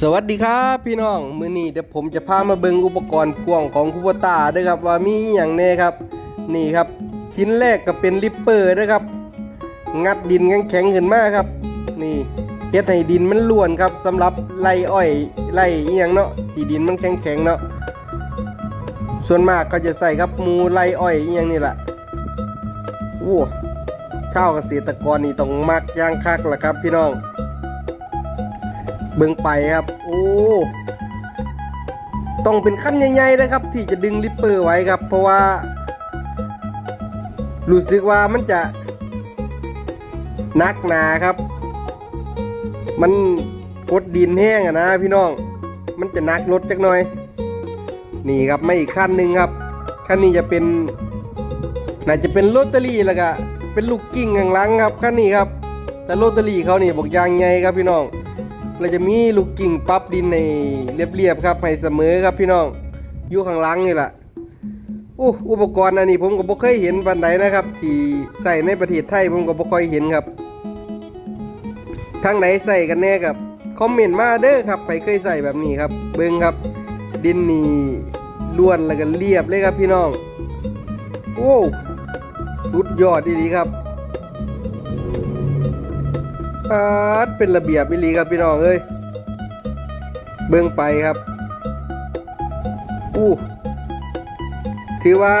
สวัสดีครับพี่น้อง มื้อนี้เดี๋ยวผมจะพามาเบิงอุปกรณ์พ่วงของคูปตาด้อครับว่ามีอย่างแน่ครับ นี่ครับ ชิ้นแรกก็เป็นลิปเปอร์นะครับ งัดดินแข็งๆขึ้นมาครับ นี่เฮ็ดให้ดินมันล้วนครับสำหรับไล่อ้อยไล่อีหยังเนาะที่ดินมันแข็งๆเนาะส่วนมากเขาจะใส่ครับมูไล่อ้อยอีหยังนี่แหละโอ้ชาวเกษตรกรนี่ต้องมักย่างคักล่ะครับ พี่น้อง เบิ่งไปครับ โอ้ ต้องเป็นขั้นใหญ่ๆนะครับ ที่จะดึงลิปเปอร์ไว้ครับ เพราะว่า รู้สึกว่ามันจะนักหนาครับ มันกดดินแห้งอะนะพี่น้อง มันจะนักรถจักหน่อย นี่ครับไม่อีกขั้นหนึ่งครับ ขั้นนี้จะเป็นน่าจะเป็นโรตเตอรี่แล้วก็เป็นลูกกิ้งข้างหลังครับขั้นนี้ครับ แต่โรตเตอรี่เขานี่บอกยางไงครับพี่น้อง เราจะมีลูกกิ่งปรั๊บดินในเรียบๆครับให้เสมอครับพี่น้องอยู่ข้างหลังนี่แหละอู้อุปกรณ์อันนี้ผมก็บ่เคยเห็นปันใดนะครับ ที่ใส่ในประเทศไทยผมก็บ่ค่อยเห็นครับทางไหนใส่กันแน่ครับคอมเมนต์มาเด้อครับใครเคยใส่แบบนี้ครับ เบิ่งครับ ดินนี่ล้วนแล้วก็เรียบเลยครับพี่น้อง โอ้สุดยอดดีๆครับ ปาดเป็นระเบียบมิลีครับพี่น้องเอ้ยเบื้องไปครับอู้ถือว่า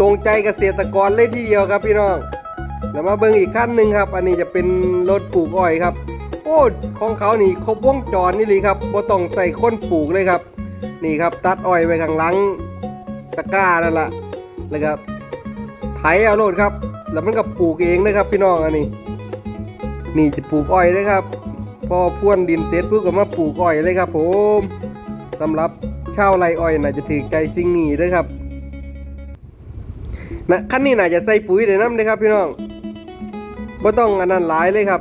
ตรงใจเกษตรกรเลยทีเดียวครับพี่น้อง แล้วมาเบิ่งอีกขั้นหนึ่งครับ อันนี้จะเป็นรถปลูกอ้อยครับ โอ้ของเขานี่ครบวงจรนี่เลยครับบ่ต้องใส่ค้นปลูกเลยครับ นี่ครับ ตัดอ้อยไว้ข้างหลังตะกร้านั่นแหละแล้วก็ไถเอาโลดครับ แล้วมันก็ปลูกเองนะครับ พี่น้องอันนี้ นี่จะปลูกอ้อยเลยครับ พอพ่วนดินเสร็จปุ๊บก็มาปลูกอ้อยเลยครับ ผมสำหรับชาวไรอ้อยน่าจะถือใจสิ่งนี้ด้วยครับนะขั้นนี้น่าจะใส่ปุ๋ยเดี๋ยวน้ำเลยครับ พี่น้องบ่ต้องอันนั้นหลายเลยครับ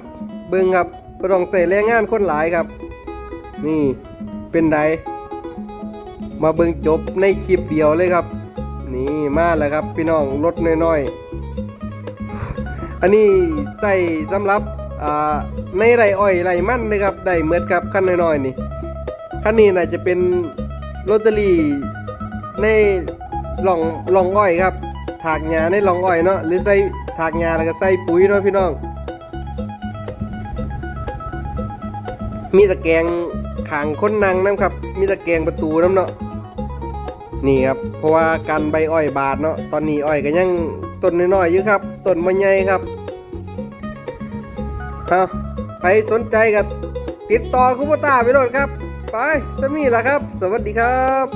เบิ่งครับบ่ต้องใส่แรงงานคนหลายครับ นี่เป็นไดมาเบิ่งจบในคลิปเดียวเลยครับ นี่มาแล้วครับ พี่น้องรถน้อยๆ อันนี้ใส่สำหรับในไรอ้อยไรมันเลยครับได้เหมือนกับคันน้อยๆนี่คันนี้น่าจะเป็นโรตารี่ในหล่องหล่องอ้อยครับ ถากหญ้าในหล่องอ้อยเนาะหรือใส่ถากหญ้าแล้วก็ใส่ปุ๋ยเนาะพี่น้อง มีตะแกรงขางคนนังน้ำครับ มีตะแกรงประตูน้ำเนาะ นี่ครับเพราะว่ากันใบอ้อยบาดเนาะตอนนี้อ้อยก็ยังต้นน้อยๆอยู่ครับต้นมันใหญ่ครับเอาไปสนใจกับติดต่อคุปตาไปโหลดครับ ไปสมีละครับ สวัสดีครับ